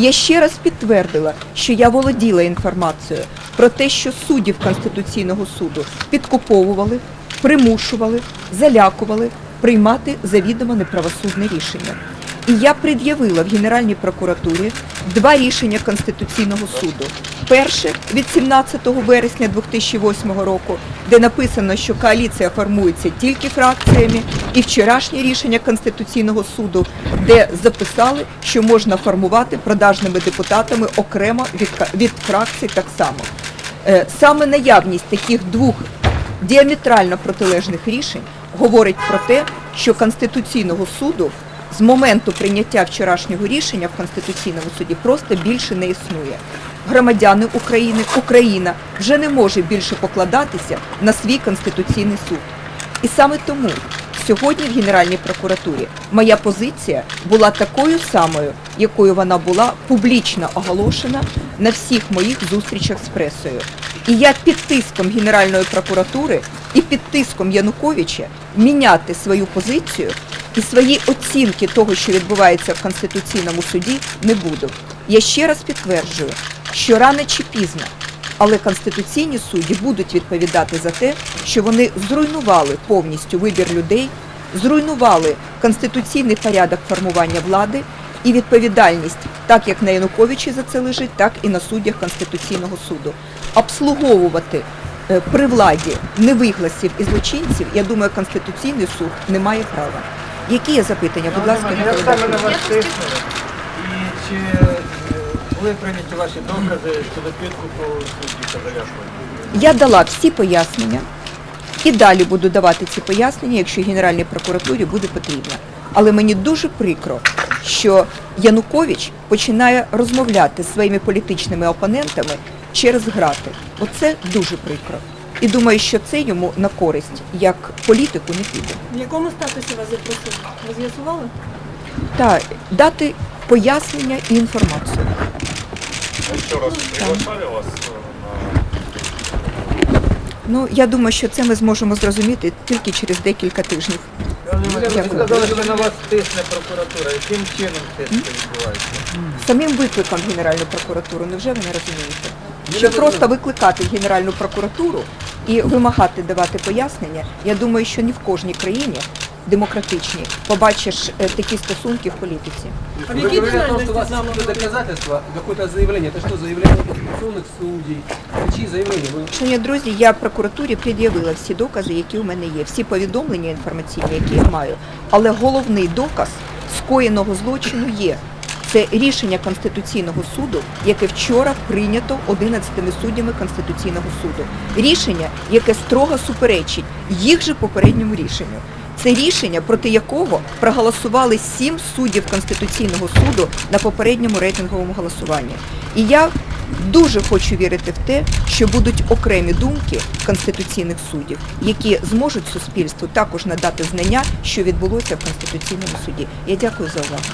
Я ще раз підтвердила, що я володіла інформацією про те, що суддів Конституційного суду підкуповували, примушували, залякували приймати завідомо неправосудне рішення. І я пред'явила в Генеральній прокуратурі два рішення Конституційного суду. Перше від 17 вересня 2008 року, де написано, що коаліція формується тільки фракціями, і вчорашнє рішення Конституційного суду, де записали, що можна формувати продажними депутатами окремо від, від фракцій так само. Е, Саме наявність таких двох діаметрально протилежних рішень говорить про те, що Конституційного суду з моменту прийняття вчорашнього рішення в Конституційному суді просто більше не існує. Громадяни України, Україна вже не може більше покладатися на свій Конституційний суд. І саме тому сьогодні в Генеральній прокуратурі моя позиція була такою самою, якою вона була публічно оголошена на всіх моїх зустрічах з пресою. І я під тиском Генеральної прокуратури і під тиском Януковича міняти свою позицію і свої оцінки того, що відбувається в Конституційному суді, не буду. Я ще раз підтверджую, що рано чи пізно але конституційні судді будуть відповідати за те, що вони зруйнували повністю вибір людей, зруйнували конституційний порядок формування влади і відповідальність, так як на Януковичі за це лежить, так і на суддях Конституційного суду. Обслуговувати при владі невигласів і злочинців, я думаю, Конституційний суд не має права. Які є запитання? Будь ласка, Як Микола саме на вас тиснули? І чи е, були прийняті ваші докази щодо підкупу судді Козаряшова? Я дала всі пояснення і далі буду давати ці пояснення, якщо Генеральній прокуратурі буде потрібно. Але мені дуже прикро, що Янукович починає розмовляти зі своїми політичними опонентами через грати. Оце дуже прикро. І думаю, що це йому на користь як політику не піде. В якому статусі вас запросили? Ви з'ясували? Та дати пояснення і інформацію. Еще раз приглашали вас э, на Ну я думаю, що це ми зможемо зрозуміти тільки через декілька тижнів. Ви Дякую. сказали, що на вас тисне прокуратура. Яким чином тиск відбувається? Самим викликом Генеральну прокуратуру, невже ви не розумієте? Що просто викликати в Генеральну прокуратуру і вимагати давати пояснення, я думаю, що ні в кожній країні демократичній побачиш е, такі стосунки в політиці. А в Вы якій говорили о том, что у тональності вас з вами какое-то говорили? доказательство, какое-то заявление. Это что, заявление конституционных судей? Это чьи заявления? Вы Шановні друзі, я прокуратурі пред'явила всі докази, які у мене є, всі повідомлення інформаційні, які я маю. Але головний доказ скоєного злочину є. Це рішення Конституційного суду, яке вчора прийнято 11 суддями Конституційного суду. Рішення, яке строго суперечить їх же попередньому рішенню. Це рішення, проти якого проголосували сім суддів Конституційного суду на попередньому рейтинговому голосуванні. І я дуже хочу вірити в те, що будуть окремі думки конституційних суддів, які зможуть суспільству також надати знання, що відбулося в Конституційному суді. Я дякую за увагу.